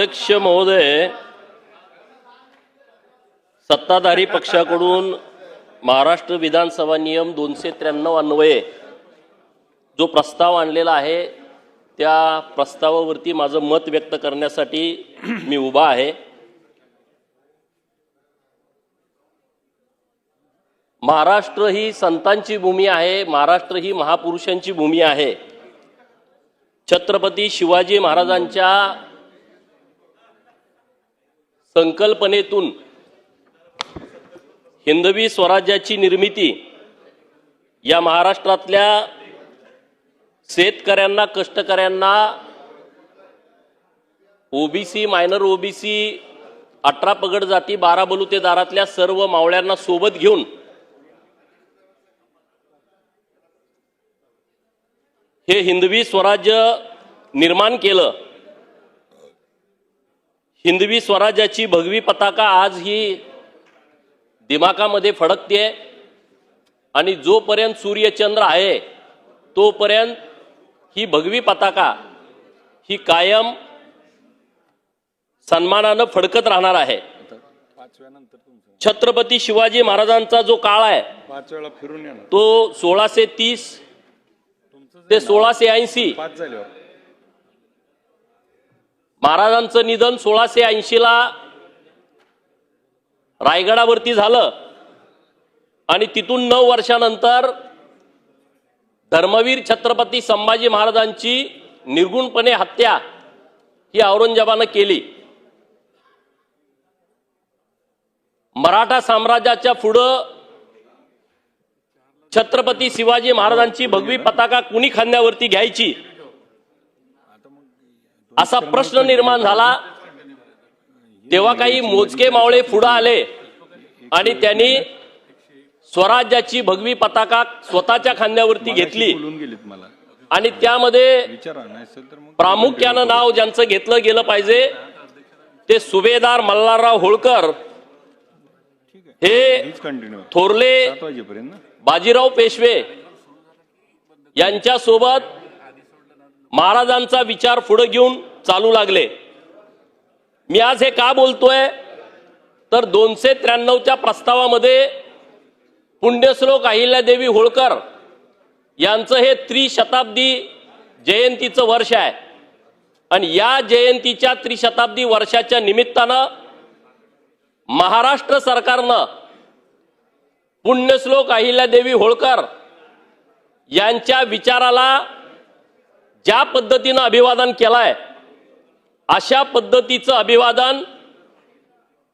अध्यक्ष महोदय सत्ताधारी पक्षाकडून महाराष्ट्र विधानसभा नियम दोनशे त्र्याण्णव अन्वये जो प्रस्ताव आणलेला आहे त्या प्रस्तावावरती माझं मत व्यक्त करण्यासाठी मी उभा आहे. महाराष्ट्र ही संतांची भूमी आहे महाराष्ट्र ही महापुरुषांची भूमी आहे. छत्रपती शिवाजी महाराजांच्या संकल्पनेतून हिंदवी स्वराज्याची निर्मिती या महाराष्ट्रातल्या शेतकऱ्यांना कष्टकऱ्यांना ओबीसी मायनर ओबीसी अठरा पगड जाती बारा बलुतेदारातल्या सर्व मावळ्यांना सोबत घेऊन हे हिंदवी स्वराज्य निर्माण केलं. हिंदवी स्वराज्याची भगवी पताका आज ही दिमाकामध्ये फडकते आणि जोपर्यंत सूर्यचंद्र आहे तोपर्यंत ही भगवी पताका ही कायम सन्मानानं फडकत राहणार आहे. छत्रपती शिवाजी महाराजांचा जो काळ आहे तो सोळाशे तीस ते सोळाशे ऐंशी महाराजांचं निधन सोळाशे ऐंशीला रायगडावरती झालं. आणि तिथून नऊ वर्षानंतर धर्मवीर छत्रपती संभाजी महाराजांची निर्गुणपणे हत्या ही औरंगजेबानं केली. मराठा साम्राज्याच्या पुढं छत्रपती शिवाजी महाराजांची भगवी पताका कुणी खांद्यावरती घ्यायची? असा प्रश्न निर्माण झाला. तेव्हा काही मोजके मावळे पुढे आले आणि त्यांनी स्वराज्याची भगवी पताका स्वतःच्या खांद्यावरती घेतली. आणि त्यामध्ये प्रामुख्यानं नाव ज्यांचं घेतलं गेलं पाहिजे ते सुभेदार मल्हारराव होळकर. हे थोरले बाजीराव पेशवे यांच्या सोबत महाराजांचा विचार पुढे घेऊन चालू लागले. मी आज हे का बोलतोय? तर दोनशे त्र्याण्णवच्या प्रस्तावामध्ये पुण्यश्लोक अहिल्यादेवी होळकर यांचं हे त्रिशताब्दी जयंतीचं वर्ष आहे. आणि या जयंतीच्या त्रिशताब्दी वर्षाच्या निमित्तानं महाराष्ट्र सरकारनं पुण्यश्लोक अहिल्यादेवी होळकर यांच्या विचाराला ज्या पद्धतीनं अभिवादन केलाय अशा पद्धतीचं अभिवादन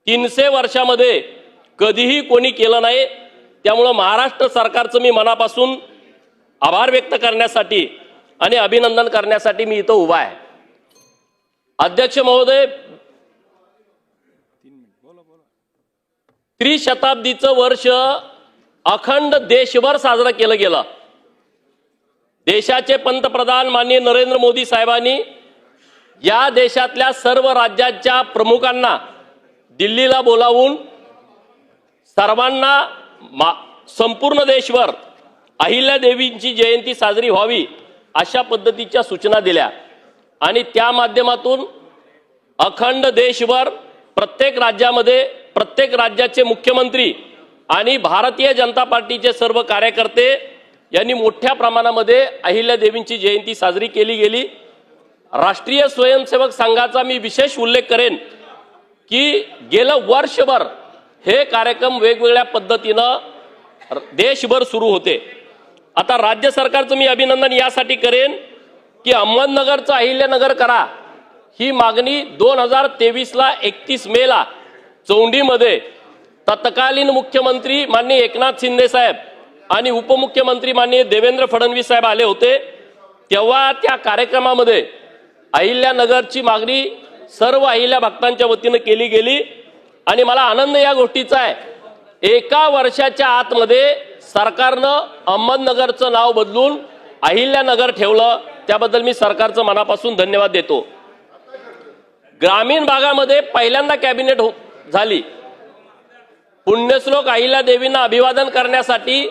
तीनशे वर्षामध्ये कधीही कोणी केलं नाही. त्यामुळं महाराष्ट्र सरकारचं मी मनापासून आभार व्यक्त करण्यासाठी आणि अभिनंदन करण्यासाठी मी इथं उभा आहे. अध्यक्ष महोदय त्रिशताब्दीचं वर्ष अखंड देशभर साजरं केलं गेलं. देशाचे पंतप्रधान माननीय नरेंद्र मोदी साहेबांनी या देशातल्या सर्व राज्याच्या प्रमुखांना दिल्लीला बोलावून सर्वांना मा संपूर्ण देशभर अहिल्या देवींची जयंती साजरी व्हावी अशा पद्धतीच्या सूचना दिल्या. आणि त्या माध्यमातून अखंड देशभर प्रत्येक राज्यामध्ये प्रत्येक राज्याचे मुख्यमंत्री आणि भारतीय जनता पार्टीचे सर्व कार्यकर्ते यांनी मोठ्या प्रमाणामध्ये अहिल्या देवींची जयंती साजरी केली गेली. राष्ट्रीय स्वयंसेवक संघाचा मी विशेष उल्लेख करेन की गेलं वर्षभर हे कार्यक्रम वेगवेगळ्या पद्धतीनं देशभर सुरू होते. आता राज्य सरकारचं मी अभिनंदन यासाठी करेन की अहमदनगरचं अहिल्यानगर करा. ही मागणी दोन हजार तेवीसला एकतीस मेला चौंडीमध्ये तत्कालीन मुख्यमंत्री माननीय एकनाथ शिंदे साहेब आणि उपमुख्यमंत्री माननीय देवेंद्र फडणवीस साहेब आले होते. तेव्हा त्या कार्यक्रमामध्ये अहिल्यानगरची मागणी सर्व अहिल्या भक्तांच्या वतीनं केली गेली. आणि मला आनंद या गोष्टीचा आहे. एका वर्षाच्या आतमध्ये सरकारनं अहमदनगरचं नाव बदलून अहिल्यानगर ठेवलं. त्याबद्दल मी सरकारचं मनापासून धन्यवाद देतो. ग्रामीण भागामध्ये पहिल्यांदा कॅबिनेट हो झाली. पुण्यश्लोक अहिल्या देवींना अभिवादन करण्यासाठी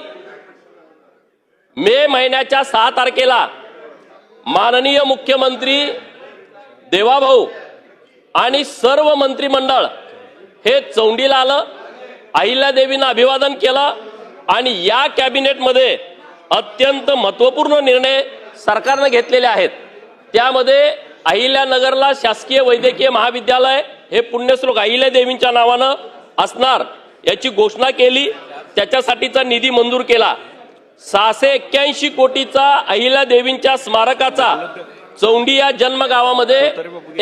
मे महिन्याच्या सहा तारखेला माननीय मुख्यमंत्री देवाभाऊ आणि सर्व मंत्रिमंडळ हे चौंडीला आलं अहिल्यादेवीनं अभिवादन केलं आणि या कॅबिनेटमध्ये अत्यंत महत्त्वपूर्ण निर्णय सरकारनं घेतलेले आहेत. त्यामध्ये अहिल्यानगरला शासकीय वैद्यकीय महाविद्यालय हे पुण्यश्लोक अहिल्यादेवींच्या नावानं असणार याची घोषणा केली. त्याच्यासाठीचा निधी मंजूर केला. सहाशे एक्क्याऐंशी कोटीचा अहिल्यादेवींच्या स्मारकाचा चौंडी या जन्म गावामध्ये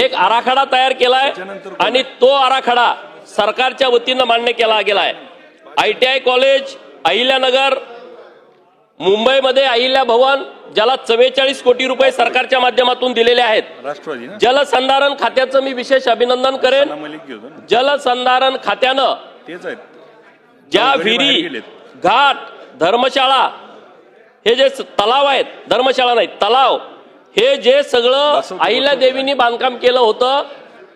एक आराखडा तयार केलाय आणि तो आराखडा सरकारच्या वतीनं मान्य केला गेलाय. I T I college Ahilyanagar मुंबईमध्ये अहिल्या भवन ज्याला चव्वेचाळीस कोटी रुपये सरकारच्या माध्यमातून दिलेले आहेत. जलसंधारण खात्याचं मी विशेष अभिनंदन करेन. जलसंधारण खात्यानं ज्या विहिरी. घाट धर्मशाळा हे जे तलाव आहेत धर्मशाळा नाही तलाव हे जे सगळं अहिल्या देवींनी बांधकाम केलं होतं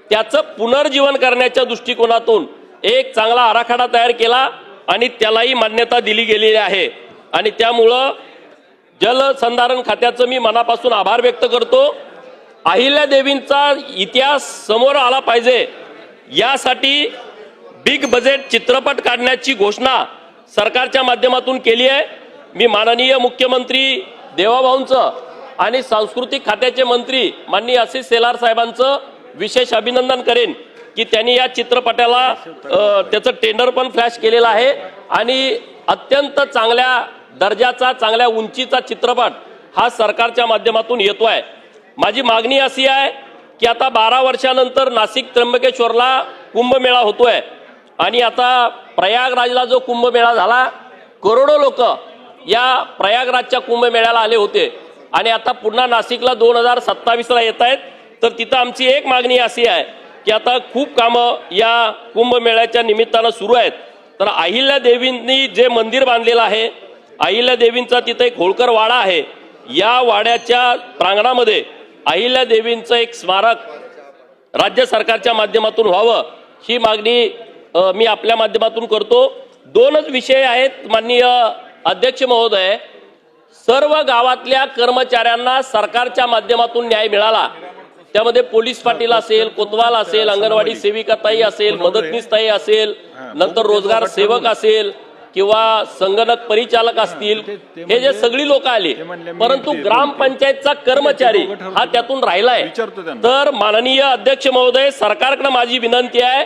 त्याचं पुनर्जीवन करण्याच्या दृष्टिकोनातून एक चांगला आराखडा तयार केला आणि त्यालाही मान्यता दिली गेलेली आहे. आणि त्यामुळं जलसंधारण खात्याचं मी मनापासून आभार व्यक्त करतो. अहिल्या देवींचा इतिहास समोर आला पाहिजे. यासाठी बिग बजेट चित्रपट काढण्याची घोषणा सरकारच्या माध्यमातून केली आहे. मी माननीय मुख्यमंत्री देवाभाऊंचं आणि सांस्कृतिक खात्याचे मंत्री माननीय आशिष सेलार साहेबांचं विशेष अभिनंदन करेन की त्यांनी या चित्रपटाला त्याचं टेंडर पण फ्लॅश केलेलं आहे. आणि अत्यंत चांगल्या दर्जाचा चांगल्या उंचीचा चित्रपट हा सरकारच्या माध्यमातून येतो आहे माझी मागणी अशी आहे की आता बारा वर्षानंतर नाशिक त्र्यंबकेश्वरला कुंभमेळा होतोय. आणि आता प्रयागराजला जो कुंभमेळा झाला करोडो लोक या प्रयागराजच्या कुंभमेळ्याला आले होते. आणि आता पुन्हा नाशिकला दोन हजार सत्तावीसला येत आहेत. तर तिथं आमची एक मागणी अशी आहे की आता खूप कामं या कुंभमेळ्याच्या निमित्तानं सुरू आहेत. तर अहिल्या देवींनी जे मंदिर बांधलेलं आहे अहिल्या देवींचा तिथं एक होळकर वाडा आहे. या वाड्याच्या प्रांगणामध्ये अहिल्या देवींचं एक स्मारक राज्य सरकारच्या माध्यमातून व्हावं ही मागणी मी आपल्या माध्यमातून करतो. दोनच विषय आहेत माननीय अध्यक्ष महोदय. सर्व गावातल्या कर्मचाऱ्यांना सरकारच्या माध्यमातून न्याय मिळाला. त्यामध्ये पोलीस पाटील असेल कोतवाल असेल अंगणवाडी सेविका ताई असेल मदतनीस ताई असेल नंतर रोजगार सेवक असेल किंवा संगणक परिचालक असतील हे जे सगळी लोक आली परंतु ग्रामपंचायतचा कर्मचारी हा त्यातून राहिलाय. तर माननीय अध्यक्ष महोदय सरकारकडे माझी विनंती आहे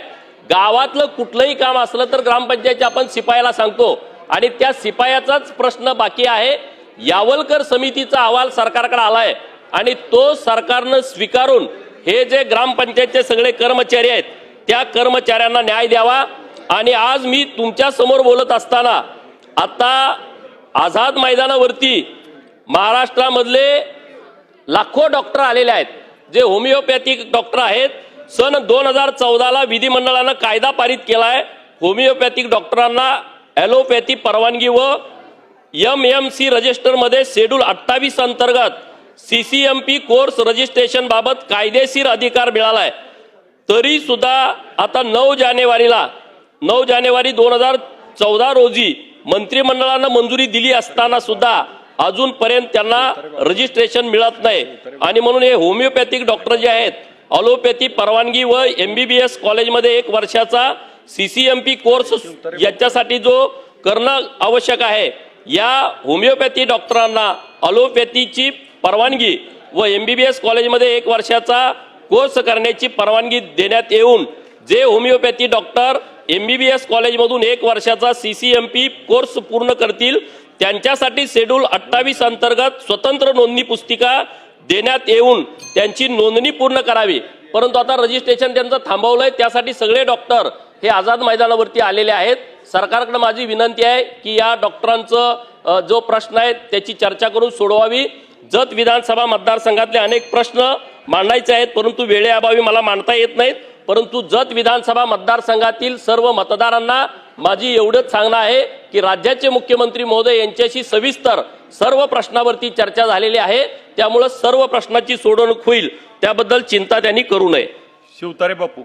गावातलं कुठलंही काम असलं तर ग्रामपंचायतच्या आपण शिपायाला सांगतो. आणि त्या शिपायाचाच प्रश्न बाकी आहे. यावलकर समितीचा अहवाल सरकारकडे आलाय आणि तो सरकारनं स्वीकारून हे जे ग्रामपंचायतचे सगळे कर्मचारी आहेत त्या कर्मचाऱ्यांना न्याय द्यावा. आणि आज मी तुमच्यासमोर बोलत असताना आता आझाद मैदानावरती महाराष्ट्रामधले लाखो डॉक्टर आलेले आहेत जे होमिओपॅथिक डॉक्टर आहेत. सन दोन हजार चौदाला विधिमंडळानं कायदा पारित केला आहे होमिओपॅथिक डॉक्टरांना ॲलोपॅथी परवानगी व एम एम सी रजिस्टरमध्ये शेड्यूल अठ्ठावीस अंतर्गत C C M P course registration बाबत कायदेशीर अधिकार मिळालाय. तरी सुद्धा आता नऊ जानेवारीला नऊ जानेवारी दोन हजार चौदा रोजी मंत्रिमंडळानं मंजुरी दिली असताना सुद्धा अजूनपर्यंत त्यांना रजिस्ट्रेशन मिळत नाही. आणि म्हणून हे होमिओपॅथिक डॉक्टर जे आहेत अलोपॅथी परवानगी व एमबीबीएस कॉलेजमध्ये एक वर्षाचा सीसीएमपी कोर्स याच्यासाठी जो करणं आवश्यक आहे. या होमिओपॅथी डॉक्टरांना अलोपॅथीची परवानगी व एम बी बी एस कॉलेजमध्ये एक वर्षाचा कोर्स करण्याची परवानगी देण्यात येऊन जे homeopathy doctor M B B S कॉलेजमधून एक वर्षाचा C C M P course पूर्ण करतील त्यांच्यासाठी शेड्यूल अठ्ठावीस अंतर्गत स्वतंत्र नोंदणी पुस्तिका देण्यात येऊन त्यांची नोंदणी पूर्ण करावी. परंतु आता रजिस्ट्रेशन त्यांचं थांबवलं आहे त्यासाठी सगळे डॉक्टर हे आझाद मैदानावरती आलेले आहेत. सरकारकडे माझी विनंती आहे की या डॉक्टरांचं जो प्रश्न आहे त्याची चर्चा करून सोडवावी. जत विधानसभा मतदारसंघातले अनेक प्रश्न मांडायचे आहेत परंतु वेळेअभावी मला मांडता येत नाहीत. परंतु जत विधानसभा मतदारसंघातील सर्व मतदारांना माझी एवढंच सांगणं आहे की राज्याचे मुख्यमंत्री महोदय यांच्याशी सविस्तर सर्व प्रश्नावरती चर्चा झालेली आहे. त्यामुळं सर्व प्रश्नाची सोडवणूक होईल. त्याबद्दल चिंता त्यांनी करू नये. शिवतारे बापू.